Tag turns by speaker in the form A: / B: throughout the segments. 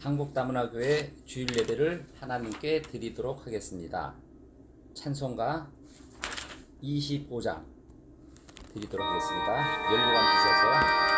A: 한국다문화교회 주일 예배를 하나님께 드리도록 하겠습니다. 찬송가 25장 드리도록 하겠습니다. 비서서
B: 벗어서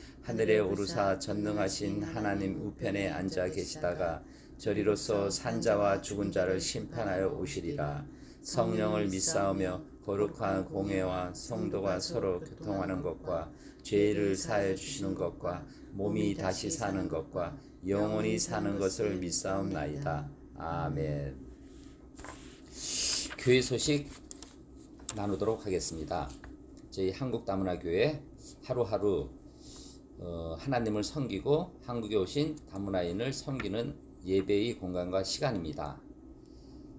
A: 하늘에 오르사 전능하신 하나님 우편에 앉아 계시다가 저리로서 산자와 죽은 자를 심판하여 오시리라. 성령을 믿사오며 거룩한 공회와 성도가 서로 교통하는 것과 죄를 사해 주시는 것과 몸이 다시 사는 것과 영원히 사는 것을 믿사옵나이다. 아멘. 교회 소식 나누도록 하겠습니다. 저희 한국다문화교회 하루하루 어, 하나님을 섬기고 한국에 오신 다문화인을 섬기는 예배의 공간과 시간입니다.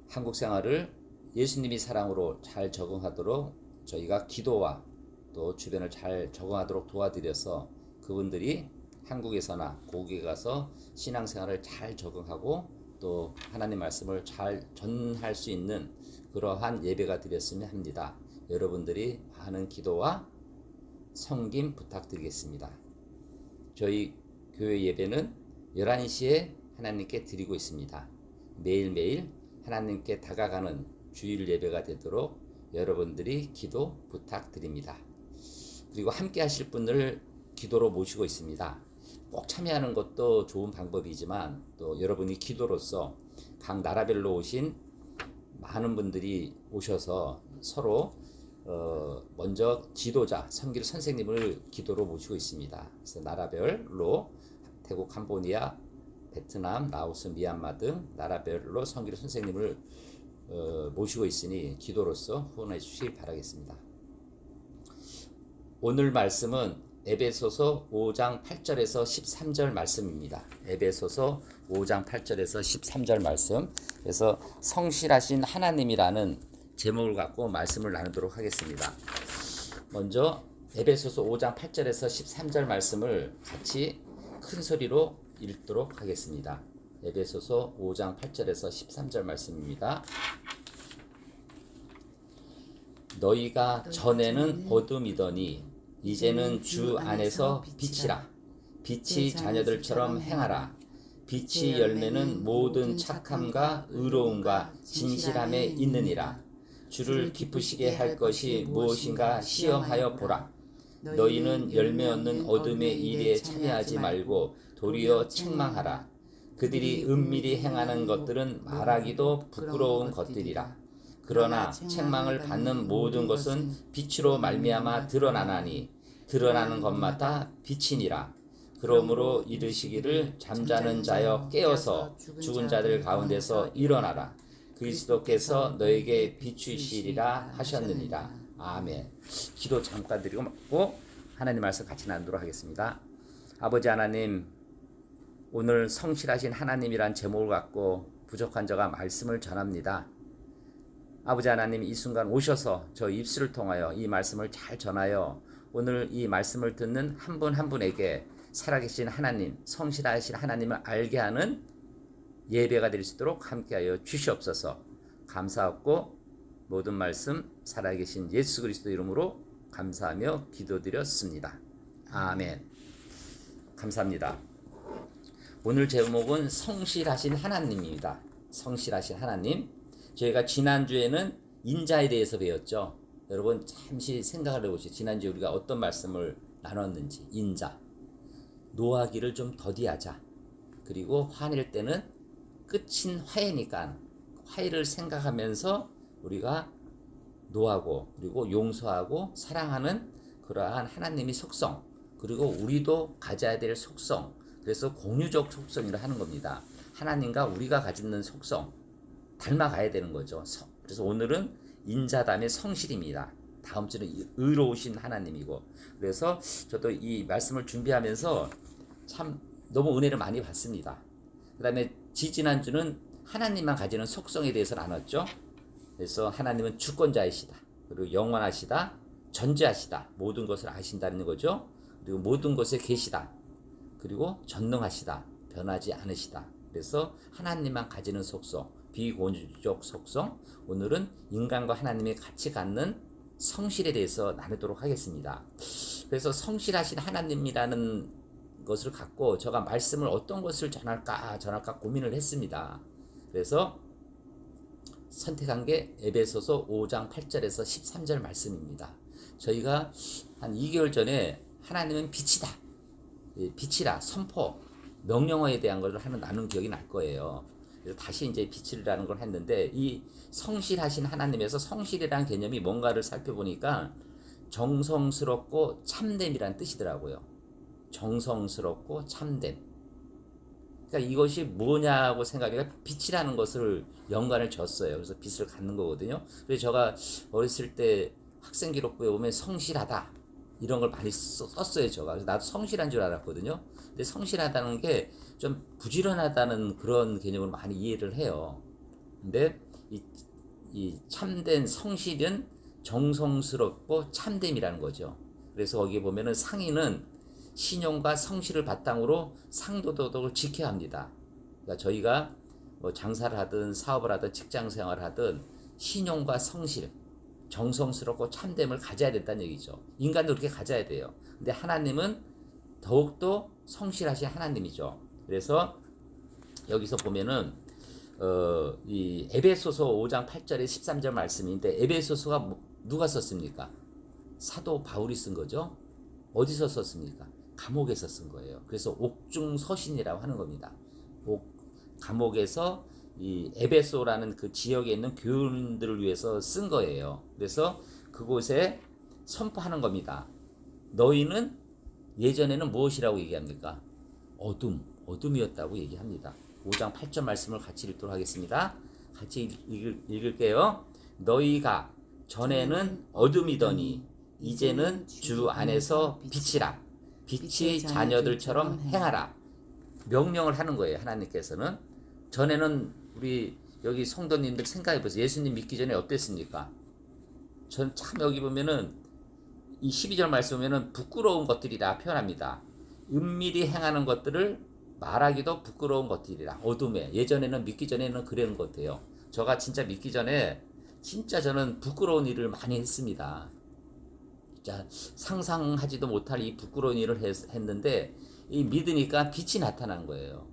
A: 한국 생활을 예수님이 사랑으로 잘 적응하도록 저희가 기도와 또 주변을 잘 적응하도록 도와드려서 그분들이 한국에서나 고국에 가서 신앙생활을 잘 적응하고 또 하나님 말씀을 잘 전할 수 있는 그러한 예배가 드렸으면 합니다. 여러분들이 많은 기도와 성김 부탁드리겠습니다. 저희 교회 예배는 11시에 하나님께 드리고 있습니다. 매일매일 하나님께 다가가는 주일 예배가 되도록 여러분들이 기도 부탁드립니다. 그리고 함께 하실 분을 기도로 모시고 있습니다. 꼭 참여하는 것도 좋은 방법이지만 또 여러분이 기도로서 각 나라별로 오신 많은 분들이 오셔서 서로 어 먼저 지도자 성길 선생님을 기도로 모시고 있습니다. 그래서 나라별로 태국, 캄보디아, 베트남, 라오스, 미얀마 등 나라별로 성길 선생님을 어, 모시고 있으니 기도로서 후원해 주시기 바라겠습니다. 오늘 말씀은
B: 에베소서 5장 8절에서 13절 말씀입니다. 에베소서 5장 8절에서 13절 말씀. 그래서 성실하신 하나님이라는 제목을 갖고 말씀을 나누도록 하겠습니다. 먼저 에베소서 5장 8절에서 13절 말씀을 같이 큰 소리로 읽도록 하겠습니다. 에베소서 5장 8절에서 13절 말씀입니다. 너희가 전에는 어둠이더니 이제는 주 안에서 빛이라 빛이 자녀들처럼 행하라 빛이 열매는 모든 착함과 의로움과 진실함에 있느니라 주를 기쁘시게 할 것이 무엇인가 시험하여 보라. 너희는 열매 없는 어둠의 일에 참여하지 말고 도리어 책망하라. 그들이 은밀히 행하는 것들은 말하기도 부끄러운 것들이라. 그러나 책망을 받는 모든 것은 빛으로 말미암아 드러나나니 드러나는 것마다 빛이니라. 그러므로 이르시기를 잠자는 자여 깨어서 죽은 자들 가운데서 일어나라. 그리스도께서 너에게 비추시리라 하셨느니라. 아멘. 기도 잠깐 드리고 하나님 말씀 같이 나누도록 하겠습니다. 아버지 하나님 오늘 성실하신 하나님이란 제목을 갖고 부족한 자가 말씀을 전합니다. 아버지 하나님 이 순간 오셔서 저 입술을 통하여 이 말씀을 잘 전하여 오늘 이 말씀을 듣는 한 분한 분에게 살아계신 하나님, 성실하신 하나님을 알게 하는 예배가 될 수 있도록 함께하여 주시옵소서. 감사하고 모든 말씀 살아계신 예수 그리스도 이름으로 감사하며 기도드렸습니다. 아멘. 감사합니다. 오늘 제목은 성실하신 하나님입니다. 성실하신 하나님. 저희가 지난주에는 인자에 대해서 배웠죠. 여러분 잠시 생각을 해보시죠. 지난주에 우리가 어떤 말씀을 나눴는지 인자. 노하기를 좀 더디하자. 그리고 화낼 때는 끝인 화해니까 화해를 생각하면서 우리가 노하고 그리고 용서하고 사랑하는 그러한 하나님의 속성 그리고 우리도 가져야 될 속성 그래서 공유적 속성이라 하는 겁니다. 하나님과 우리가 가지는 속성 닮아가야 되는 거죠. 그래서 오늘은 인자담의 성실입니다. 다음 주는 의로우신 하나님이고 그래서 저도 이 말씀을 준비하면서 참 너무 은혜를 많이 받습니다. 그 다음에 지지난주는 하나님만 가지는 속성에 대해서 나눴죠. 그래서 하나님은 주권자이시다. 그리고 영원하시다. 전지하시다. 모든 것을 아신다는 거죠. 그리고 모든 것에 계시다. 그리고 전능하시다. 변하지 않으시다. 그래서 하나님만 가지는 속성, 비곤주적 속성, 오늘은 인간과 하나님이 같이 갖는 성실에 대해서 나누도록 하겠습니다. 그래서 성실하신 하나님이라는 것을 갖고 제가 말씀을 어떤 것을 전할까 전할까 고민을 했습니다. 그래서 선택한 게 에베소서 5장 8절에서 13절 말씀입니다. 저희가 한 2개월 전에 하나님은 빛이다. 빛이라 선포 명령어에 대한 것을 하는 나눈 기억이 날 거예요. 그래서 다시 이제 빛이라는 걸 했는데 이 성실하신 하나님에서 성실이라는 개념이 뭔가를 살펴보니까 정성스럽고 참됨이란 뜻이더라고요. 정성스럽고 참됨. 그러니까 이것이 뭐냐고 생각하니까 빛이라는 것을 연관을 줬어요. 그래서 빛을 갖는 거거든요. 그래서 제가 어렸을 때 학생 기록부에 보면 성실하다 이런 걸 많이 썼어요. 제가 그래서 나도 성실한 줄 알았거든요. 근데 성실하다는 게 좀 부지런하다는 그런 개념을 많이 이해를 해요. 근데 이, 이 참된 성실은 정성스럽고 참됨이라는 거죠. 그래서 거기 보면은 상인은 신용과 성실을 바탕으로 상도도덕을 지켜야 합니다. 그러니까 저희가 뭐 장사를 하든 사업을 하든 직장 생활을 하든 신용과 성실, 정성스럽고 참됨을 가져야 된다는 얘기죠. 인간도 그렇게 가져야 돼요. 근데 하나님은 더욱더 성실하신 하나님이죠. 그래서 여기서 보면은 어, 이 에베소서 5장 8절에 13절 말씀인데 에베소서가 뭐, 누가 썼습니까? 사도 바울이 쓴 거죠. 어디서 썼습니까? 감옥에서 쓴 거예요. 그래서 옥중서신이라고 하는 겁니다. 옥, 감옥에서 이 에베소라는 그 지역에 있는 교인들을 위해서 쓴 거예요. 그래서 그곳에 선포하는 겁니다. 너희는 예전에는 무엇이라고 얘기합니까? 어둠, 어둠이었다고 얘기합니다. 5장 8절 말씀을 같이 읽도록 하겠습니다. 같이 읽을, 읽을게요. 너희가 전에는 어둠이더니 이제는 주 안에서 빛이라
A: 빛의 자녀들처럼
B: 행하라. 명령을 하는 거예요. 하나님께서는 전에는 우리 여기 성도님들 생각해 보세요. 예수님 믿기 전에 어땠습니까? 전 참 여기 보면은 이 12절 말씀 보면은 부끄러운 것들이라 표현합니다. 은밀히 행하는 것들을 말하기도 부끄러운 것들이라 어둠에 예전에는 믿기 전에는 그러는 것 같아요. 저가 진짜 믿기 전에 진짜 저는 부끄러운 일을 많이 했습니다. 진짜 상상하지도 못할 이 부끄러운 일을 했, 했는데 이 믿으니까 빛이 나타난 거예요.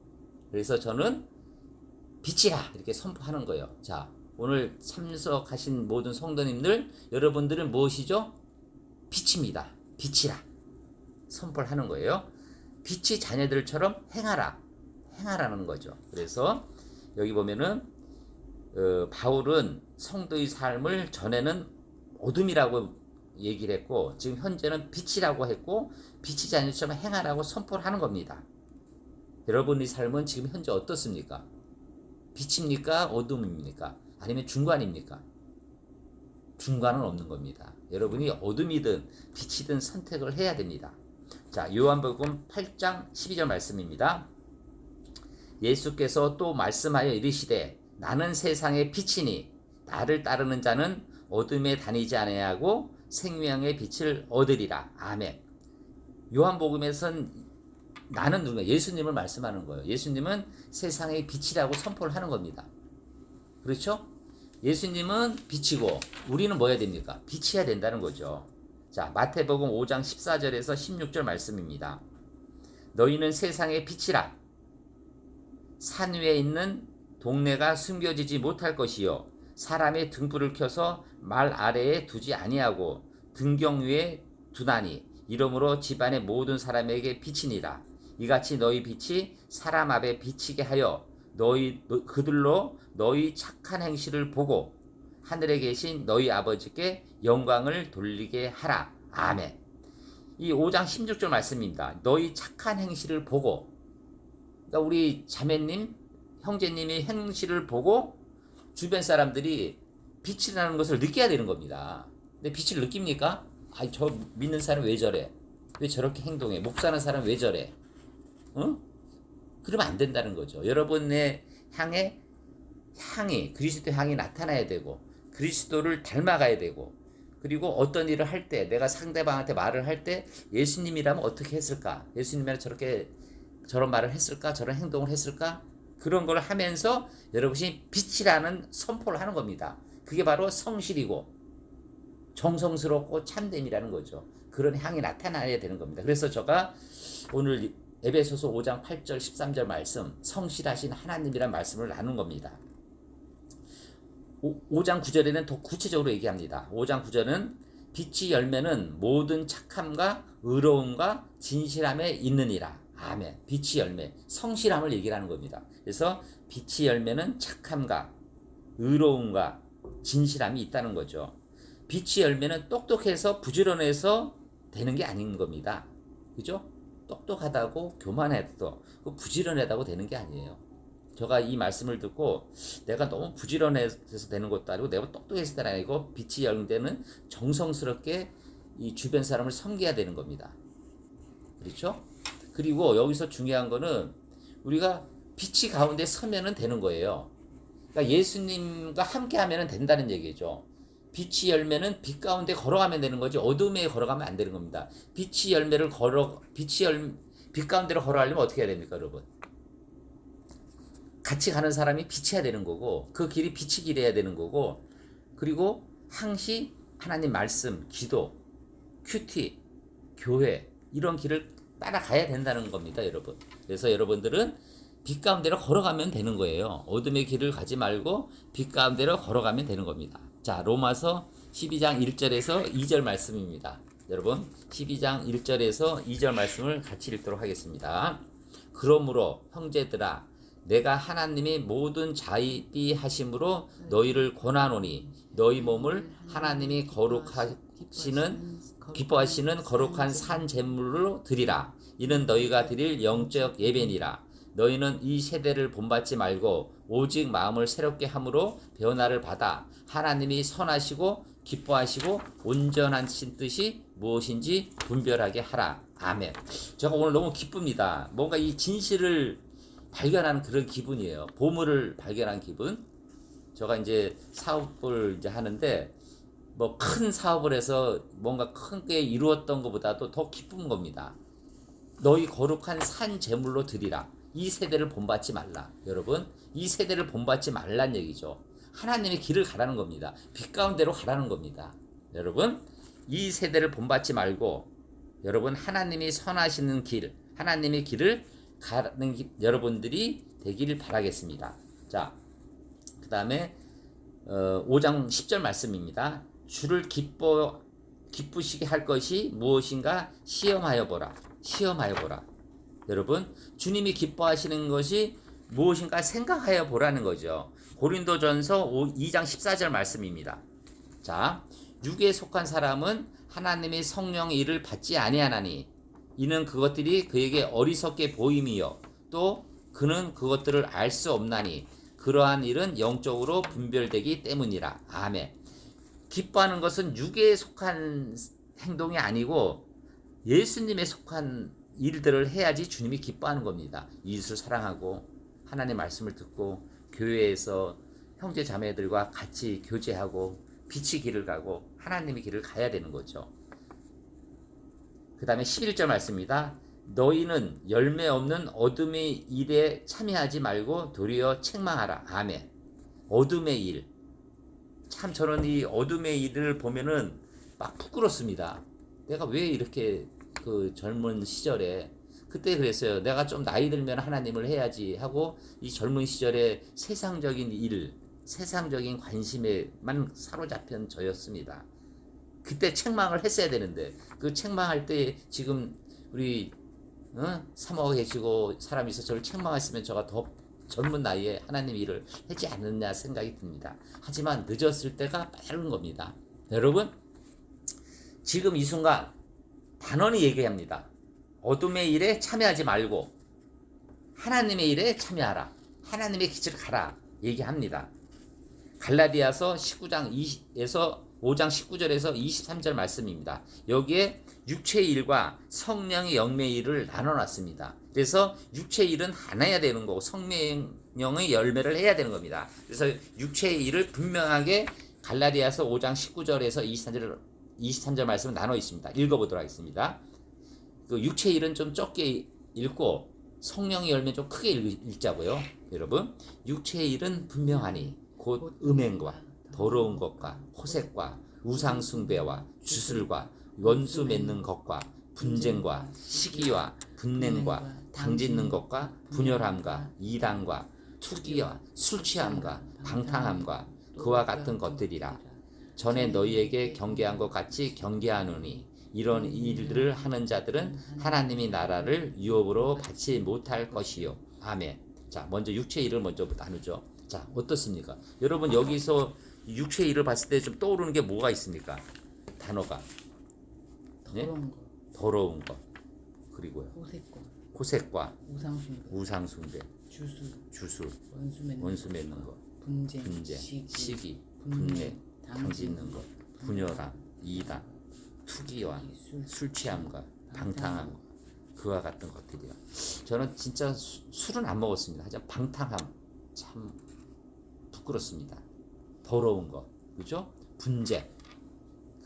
B: 그래서 저는 빛이라 이렇게 선포하는 거예요. 자, 오늘 참석하신 모든 성도님들 여러분들은 무엇이죠? 빛입니다. 빛이라 선포를 하는 거예요. 빛이 자녀들처럼 행하라. 행하라는 거죠. 그래서 여기 보면은 어, 바울은 성도의 삶을 전에는 어둠이라고 얘기를 했고 지금 현재는 빛이라고 했고 빛이 자녀처럼 행하라고 선포를 하는 겁니다. 여러분의 삶은 지금 현재 어떻습니까? 빛입니까? 어둠입니까? 아니면 중간입니까? 중간은 없는 겁니다. 여러분이 어둠이든 빛이든 선택을 해야 됩니다. 자, 요한복음 8장 12절 말씀입니다. 예수께서 또 말씀하여 이르시되 나는 세상의 빛이니 나를 따르는 자는 어둠에 다니지 아니하고 생명의 빛을 얻으리라. 아멘. 요한복음에선 나는 누가 예수님을 말씀하는 거예요. 예수님은 세상의 빛이라고 선포를 하는 겁니다. 그렇죠? 예수님은 빛이고 우리는 뭐야 됩니까? 빛이야 된다는 거죠. 자, 마태복음 5장 14절에서 16절 말씀입니다. 너희는 세상의 빛이라. 산 위에 있는 동네가 숨겨지지 못할 것이요 사람의 등불을 켜서 말 아래에 두지 아니하고 등경 위에 두나니 이러므로 집안의 모든 사람에게 빛이니라. 이같이 너희 빛이 사람 앞에 비치게 하여 너희 너- 그들로 너희 착한 행실을 보고 하늘에 계신 너희 아버지께 영광을 돌리게 하라. 아멘. 이 5장 16절 말씀입니다. 너희 착한 행실을 보고 그러니까 우리 자매님, 형제님의 행실을 보고 주변 사람들이 빛이라는 것을 느껴야 되는 겁니다. 근데 빛을 느낍니까? 아, 저 믿는 사람 왜 저래? 왜 저렇게 행동해? 목사는 사람 왜 저래? 어? 그러면 안 된다는 거죠. 여러분의 향에 향이 그리스도 향이 나타나야 되고 그리스도를 닮아가야 되고 그리고 어떤 일을 할 때 내가 상대방한테 말을 할 때 예수님이라면 어떻게 했을까? 예수님이라면 저렇게 저런 말을 했을까? 저런 행동을 했을까? 그런 걸 하면서 여러분이 빛이라는 선포를 하는 겁니다. 그게 바로 성실이고 정성스럽고 참됨이라는 거죠. 그런 향이 나타나야 되는 겁니다. 그래서 제가 오늘 에베소서 5장 8절 13절 말씀 성실하신 하나님이란 말씀을 나눈 겁니다. 5, 장 9절에는 더 구체적으로 얘기합니다. 5장 9절은 빛이 열매는 모든 착함과 의로움과 진실함에 있느니라. 아멘. 빛이 열매, 성실함을 얘기하는 겁니다. 그래서 빛이 열매는 착함과 의로움과 진실함이 있다는 거죠. 빛이 열매는 똑똑해서 부지런해서 되는 게 아닌 겁니다. 그죠? 똑똑하다고 교만해도 그 부지런하다고 되는 게 아니에요. 제가 이 말씀을 듣고 내가 너무 부지런해서 되는 것도 아니고 내가 똑똑해서 되는 게 아니고 빛이 열대는 정성스럽게 이 주변 사람을 섬겨야 되는 겁니다. 그렇죠? 그리고 여기서 중요한 거는 우리가 빛이 가운데 서면은 되는 거예요. 그러니까 예수님과 함께 하면 된다는 얘기죠. 빛이 열매는 빛 가운데 걸어가면 되는 거지 어둠에 걸어가면 안 되는 겁니다. 빛이 열매를 걸어 빛이 열빛 가운데로 걸어가려면 어떻게 해야 됩니까, 여러분? 같이 가는 사람이 빛이야 되는 거고 그 길이 빛이 길이어야 되는 거고 그리고 항시 하나님 말씀, 기도, 큐티, 교회 이런 길을 따라가야 된다는 겁니다, 여러분. 그래서 여러분들은 빛 가운데로 걸어가면 되는 거예요. 어둠의 길을 가지 말고 빛 가운데로 걸어가면 되는 겁니다. 자, 로마서 12장 1절에서 2절 말씀입니다. 여러분, 12장 1절에서 2절 말씀을 같이 읽도록 하겠습니다. 그러므로 형제들아 내가 하나님의 모든 자비하심으로 너희를 권하노니 너희 몸을 하나님이 거룩하시는 기뻐하시는 거룩한 산 제물로 드리라 이는 너희가 드릴 영적 예배니라 너희는 이 세대를 본받지 말고 오직 마음을 새롭게 함으로 변화를 받아 하나님이 선하시고 기뻐하시고 온전하신 뜻이 무엇인지 분별하게 하라 아멘. 제가 오늘 너무 기쁩니다. 뭔가 이 진실을 발견하는 그런 기분이에요. 보물을 발견한 기분. 제가 이제 사업을 이제 하는데 뭐 큰 사업을 해서 뭔가 큰 게 이루었던 것보다도 더 기쁜 겁니다. 너희 거룩한 산 제물로 드리라. 이 세대를 본받지 말라. 여러분, 이 세대를 본받지 말란 얘기죠. 하나님의 길을 가라는 겁니다. 빛 가운데로 가라는 겁니다. 여러분, 이 세대를 본받지 말고 여러분 하나님이 선하시는 길, 하나님의 길을 가는 기- 여러분들이 되기를 바라겠습니다. 자, 그 다음에 어, 5장 10절 말씀입니다. 주를 기뻐 기쁘시게 할 것이 무엇인가 시험하여 보라. 시험하여 보라. 여러분, 주님이 기뻐하시는 것이 무엇인가 생각하여 보라는 거죠. 고린도전서 5, 2장 14절 말씀입니다. 자, 육에 속한 사람은 하나님의 성령의 일을 받지 아니하나니 이는 그것들이 그에게 어리석게 보임이요 또 그는 그것들을 알 수 없나니 그러한 일은 영적으로 분별되기 때문이라. 아멘. 기뻐하는 것은 육에 속한 행동이 아니고 예수님에 속한 일들을 해야지 주님이 기뻐하는 겁니다. 이웃을 사랑하고 하나님의 말씀을 듣고 교회에서 형제 자매들과 같이 교제하고 빛의 길을 가고 하나님의 길을 가야 되는 거죠. 그 다음에 11절 말씀입니다. 너희는 열매 없는 어둠의 일에 참여하지 말고 도리어 책망하라. 아멘. 어둠의 일. 참 저는 이 어둠의 일을 보면은 막 부끄럽습니다. 내가 왜 이렇게 그 젊은 시절에 그때 그랬어요. 내가 좀 나이 들면 하나님을 해야지 하고 이 젊은 시절에 세상적인 일, 세상적인 관심에만 사로잡힌 저였습니다. 그때 책망을 했어야 되는데 그 책망할 때 지금 우리 어? 사모가 계시고 사람이 있어 저를 책망했으면 저가 더 젊은 나이에 하나님 일을 하지 않느냐 생각이 듭니다. 하지만 늦었을 때가 빠른 겁니다. 여러분 지금 이 순간 단언히 얘기합니다. 어둠의 일에 참여하지 말고 하나님의 일에 참여하라. 하나님의 기을 가라. 얘기합니다. 갈라디아서 19장 20에서 5장 19절에서 23절 말씀입니다. 여기에 육체의 일과 성령의 영의 일을 나눠놨습니다. 그래서 육체의 일은 하나야 되는 거고 성령의 열매를 해야 되는 겁니다. 그래서 육체의 일을 분명하게 갈라디아서 5장 19절에서 23절 23절 말씀을 나눠 있습니다. 읽어보도록 하겠습니다. 그 육체의 일은 좀 적게 읽고 성령의 열매 좀 크게 읽, 읽자고요. 여러분, 육체의 일은 분명하니 곧 음행과 더러운 것과 호색과 우상 숭배와 주술과 원수 맺는 것과 분쟁과 시기와 분냄과 당짓는 것과 분열함과 이단과 투기와 술 취함과 방탕함과 그와 같은 것들이라 전에 너희에게 경계한 것 같이 경계하노니 이런 일들을 하는 자들은 하나님이 나라를 유업으로 받지 못할 것이요. 아멘. 자, 먼저 육체 일을 먼저 나누죠. 자, 어떻습니까? 여러분 여기서 육체 일을 봤을 때 좀 떠오르는 게 뭐가 있습니까? 단어가 네?
A: 더러운 거,
B: 더러운 것 그리고요.
A: 호색과.
B: 호색과
A: 우상숭배,
B: 우상숭배,
A: 주술,
B: 주술,
A: 원수 맺는
B: 원수 맺는 것,
A: 분쟁,
B: 분쟁,
A: 시기,
B: 시기,
A: 분내,
B: 분내, 당짓는 것, 분열함, 이단, 투기와
A: 술,
B: 술 취함과 방탕함. 그와 같은 것들이요. 저는 진짜 수- 술은 안 먹었습니다. 하지만 방탕함 참 부끄럽습니다. 더러운 것, 그죠? 분쟁,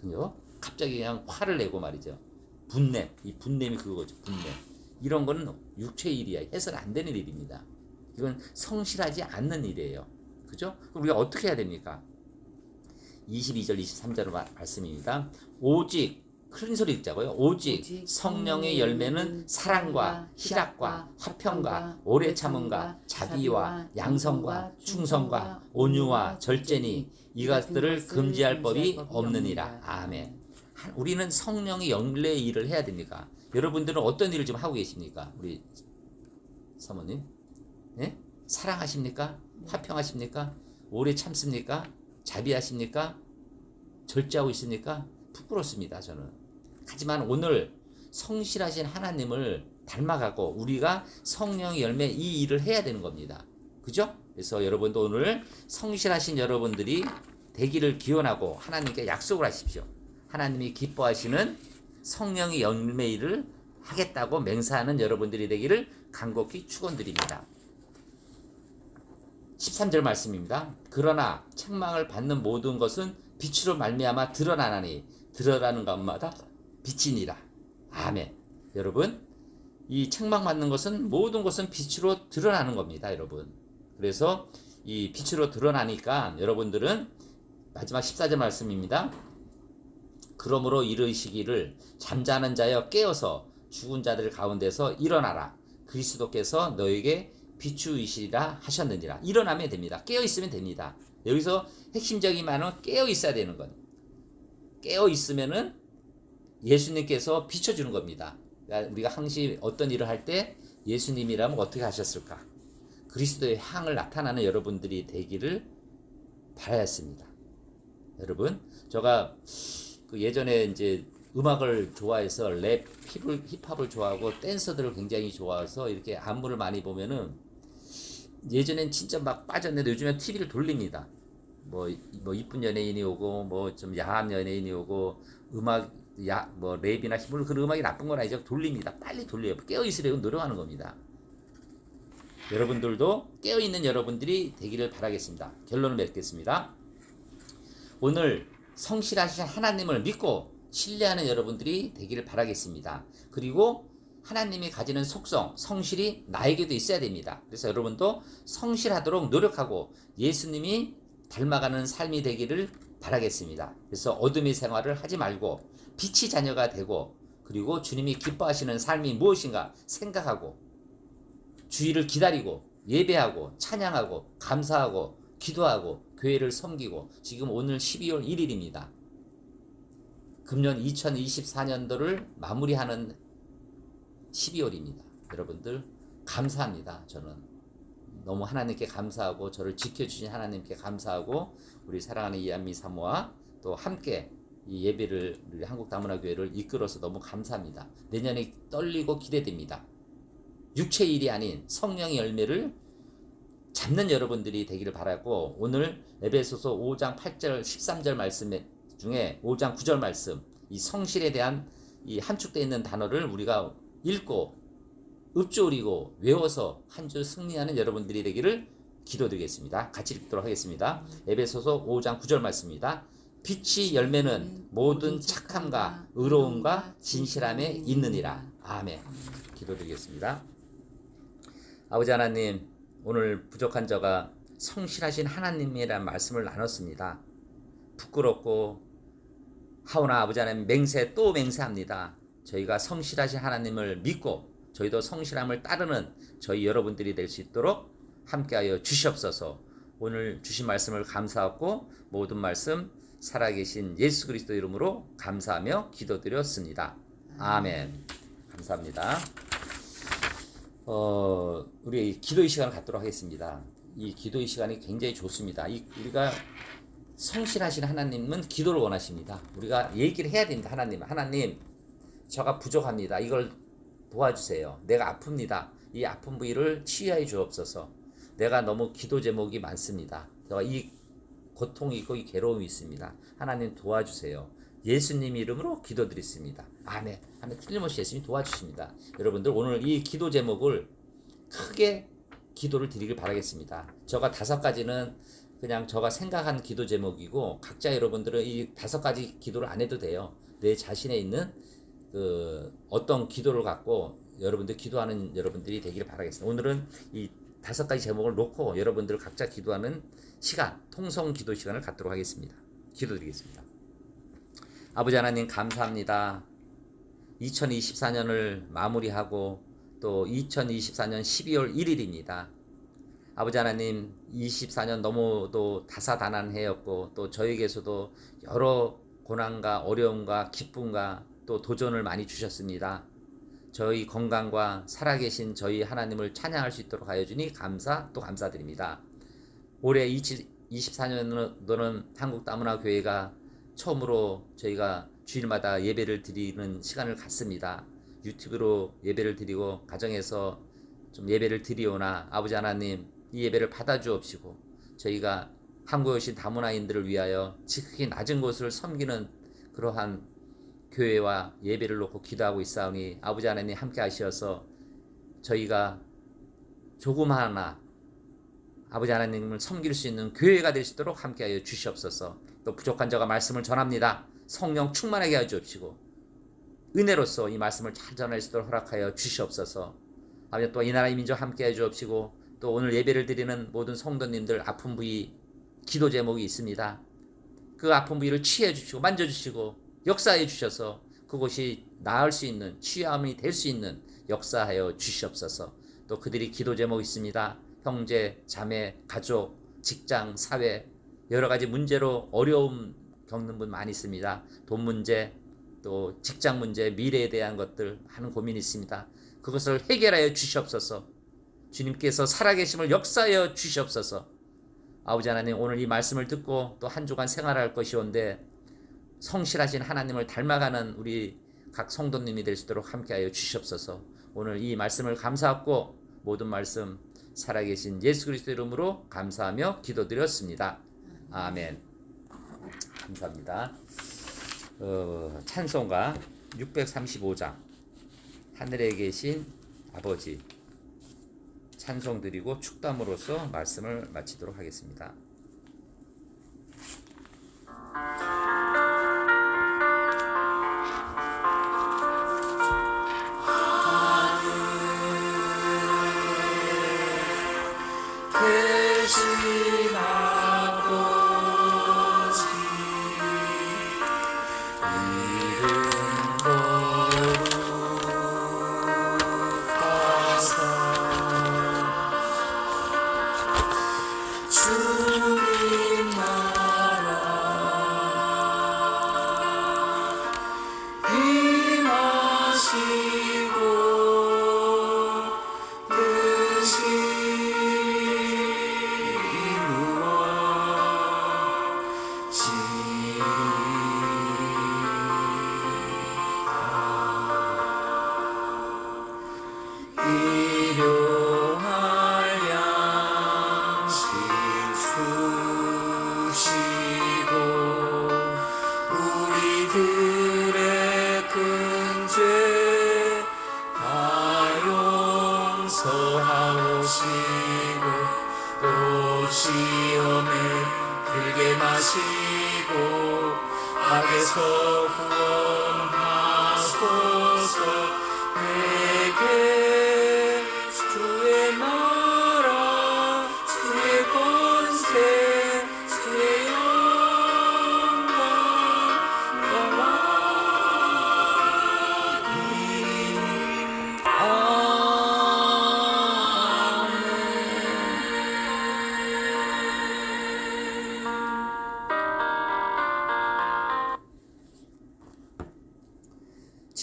B: 그죠? 갑자기 그냥 화를 내고 말이죠. 분냄, 이 분냄이 그거죠. 분냄. 이런 거는 육체 일이야. 해서는 안 되는 일입니다. 이건 성실하지 않는 일이에요. 그죠? 그럼 우리가 어떻게 해야 됩니까? 22절, 23절 말씀입니다. 오직 큰 소리 읽자고요. 오직
A: 오직
B: 성령의 열매는 사랑과 희락과 화평과 오래 참음과 자비와 양성과 충성과 온유와 절제니 이것들을 금지할 법이 없느니라. 아멘. 한- 우리는 성령의 영례의 일을 해야 됩니까? 여러분들은 어떤 일을 지금 하고 계십니까? 우리 사모님, 예? 사랑하십니까? 화평하십니까? 오래 참습니까? 자비하십니까? 절제하고 있습니까? 부끄럽습니다. 저는. 하지만 오늘 성실하신 하나님을 닮아가고 우리가 성령의 열매 이 일을 해야 되는 겁니다. 그죠? 그래서 여러분도 오늘 성실하신 여러분들이 되기를 기원하고 하나님께 약속을 하십시오. 하나님이 기뻐하시는 성령의 열매 일을 하겠다고 맹세하는 여러분들이 되기를 간곡히 축원드립니다. 13절 말씀입니다. 그러나 책망을 받는 모든 것은 빛으로 말미암아 드러나나니 드러나는 것마다 빛이니라. 아멘. 여러분, 이 책망 받는 것은 모든 것은 빛으로 드러나는 겁니다, 여러분. 그래서 이 빛으로 드러나니까 여러분들은 마지막 14절 말씀입니다. 그러므로 이르시기를 잠자는 자여 깨어서 죽은 자들 가운데서 일어나라. 그리스도께서 너에게 비추이시라 하셨느니라. 일어나면 됩니다. 깨어 있으면 됩니다. 여기서 핵심적인 말은 깨어 있어야 되는 건 깨어 있으면은 예수님께서 비춰주는 겁니다. 그러니까 우리가 항시 어떤 일을 할 때 예수님이라면 어떻게 하셨을까? 그리스도의 향을 나타나는 여러분들이 되기를 바라였습니다. 여러분, 제가 그 예전에 이제 음악을 좋아해서 랩, 힙을, 힙합을 좋아하고 댄서들을 굉장히 좋아해서 이렇게 안무를 많이 보면은 예전엔 진짜 막 빠졌는데 요즘엔 TV를 돌립니다. 뭐, 뭐 이쁜 연예인이 오고 뭐 좀 야한 연예인이 오고 음악 야 뭐 랩이나 힙을 그 음악이 나쁜 건 아니죠. 돌립니다. 빨리 돌려요. 깨어 있으려고 노력하는 겁니다. 여러분들도 깨어 있는 여러분들이 되기를 바라겠습니다. 결론을 맺겠습니다. 오늘 성실하신 하나님을 믿고 신뢰하는 여러분들이 되기를 바라겠습니다. 그리고 하나님이 가지는 속성, 성실이 나에게도 있어야 됩니다. 그래서 여러분도 성실하도록 노력하고 예수님이 닮아가는 삶이 되기를 바라겠습니다. 그래서 어둠의 생활을 하지 말고 빛이 자녀가 되고 그리고 주님이 기뻐하시는 삶이 무엇인가 생각하고 주의를 기다리고 예배하고 찬양하고 감사하고 기도하고 교회를 섬기고 지금 오늘 12월 1일입니다. 금년 2024년도를 마무리하는 12월입니다. 여러분들 감사합니다. 저는 너무 하나님께 감사하고 저를 지켜주신 하나님께 감사하고 우리 사랑하는 이한미 사모와 또 함께 이 예배를 우리 한국 다문화 교회를 이끌어서 너무 감사합니다. 내년에 떨리고 기대됩니다. 육체의 일이 아닌 성령의 열매를 잡는 여러분들이 되기를 바라고 오늘 에베소서 5장 8절 13절 말씀 중에 5장 9절 말씀 이 성실에 대한 이 함축되어 있는 단어를 우리가 읽고 읊조리고 외워서 한주 승리하는 여러분들이 되기를 기도드리겠습니다. 같이 읽도록 하겠습니다. 에베소서 5장 9절 말씀입니다. 빛이 열매는 모든 착함과 의로움과 진실함에 있느니라. 아멘. 기도드리겠습니다. 아버지 하나님, 오늘 부족한 저가 성실하신 하나님이라는 말씀을 나눴습니다. 부끄럽고 하오나 아버지 하나님 맹세 또 맹세합니다. 저희가 성실하신 하나님을 믿고 저희도 성실함을 따르는 저희 여러분들이 될 수 있도록 함께하여 주시옵소서. 오늘 주신 말씀을 감사하고 모든 말씀 살아계신 예수 그리스도 이름으로 감사하며 기도드렸습니다. 아멘. 감사합니다. 어, 우리 기도의 시간을 갖도록 하겠습니다. 이 기도의 시간이 굉장히 좋습니다. 이 우리가 성실하신 하나님은 기도를 원하십니다. 우리가 얘기를 해야 됩니다. 하나님, 하나님, 저가 부족합니다. 이걸 도와주세요. 내가 아픕니다. 이 아픈 부위를 치유하여 주옵소서. 내가 너무 기도 제목이 많습니다. 제가 이 고통이 있고 이 괴로움이 있습니다. 하나님 도와주세요. 예수님 이름으로 기도드렸습니다. 아멘. 하면 틀림없이 예수님 도와주십니다. 여러분들 오늘 이 기도 제목을 크게 기도를 드리길 바라겠습니다. 저가 다섯 가지는 그냥 저가 생각한 기도 제목이고 각자 여러분들은 이 다섯 가지 기도를 안 해도 돼요. 내 자신에 있는 그 어떤 기도를 갖고 여러분들 기도하는 여러분들이 되기를 바라겠습니다. 오늘은 이 다섯 가지 제목을 놓고 여러분들 각자 기도하는 시간, 통성 기도 시간을 갖도록 하겠습니다. 기도드리겠습니다. 아버지 하나님 감사합니다. 2024년을 마무리하고 또 2024년 12월 1일입니다. 아버지 하나님 24년 너무도 다사다난 해였고 또 저에게서도 여러 고난과 어려움과 기쁨과 또 도전을 많이 주셨습니다. 저희 건강과 살아계신 저희 하나님을 찬양할 수 있도록 하여 주니 감사 또 감사드립니다. 올해 24년도는 한국 다문화 교회가 처음으로 저희가 주일마다 예배를 드리는 시간을 갖습니다. 유튜브로 예배를 드리고 가정에서 좀 예배를 드리오나 아버지 하나님 이 예배를 받아 주옵시고 저희가 한국에 오신 다문화인들을 위하여 지극히 낮은 곳을 섬기는 그러한 교회와 예배를 놓고 기도하고 있사오니 아버지 하나님 함께 하시어서 저희가 조금 하나 아버지 하나님을 섬길 수 있는 교회가 있도록 함께하여 주시옵소서. 또 부족한 자가 말씀을 전합니다. 성령 충만하게 하여 주옵시고 은혜로서 이 말씀을 잘 전할 수 있도록 허락하여 주시옵소서. 아버지 또 이 나라의 민족 함께하여 주옵시고 또 오늘 예배를 드리는 모든 성도님들 아픈 부위 기도 제목이 있습니다. 그 아픈 부위를 치해 주시고 만져 주시고 역사해 주셔서 그곳이 나을 수 있는 치유함이 될 수 있는 역사하여 주시옵소서. 또 그들이 기도 제목 있습니다. 형제, 자매, 가족, 직장, 사회 여러 가지 문제로 어려움 겪는 분 많이 있습니다. 돈 문제, 또 직장 문제, 미래에 대한 것들 많은 고민이 있습니다. 그것을 해결하여 주시옵소서. 주님께서 살아계심을 역사하여 주시옵소서. 아버지 하나님 오늘 이 말씀을 듣고 또 한 주간 생활할 것이온데 성실하신 하나님을 닮아가는 우리 각 성도님이 될 수 있도록 함께하여 주시옵소서. 오늘 이 말씀을 감사하고 모든 말씀 살아계신 예수 그리스도 이름으로 감사하며 기도드렸습니다. 아멘. 감사합니다. 어, 찬송가 635장 하늘에 계신 아버지 찬송 드리고 축담으로써 말씀을 마치도록 하겠습니다.
C: 대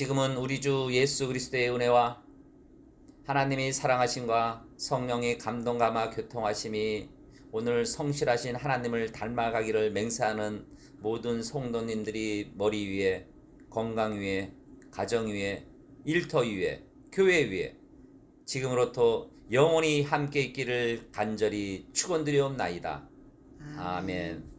B: 지금은 우리 주 예수 그리스도의 은혜와 하나님이 사랑하심과 성령의 감동 감화 교통하심이 오늘 성실하신 하나님을 닮아가기를 맹세하는 모든 성도님들이 머리 위에 건강 위에 가정 위에 일터 위에 교회 위에 지금으로부터 영원히 함께 있기를 간절히 축원드리옵나이다. 아멘.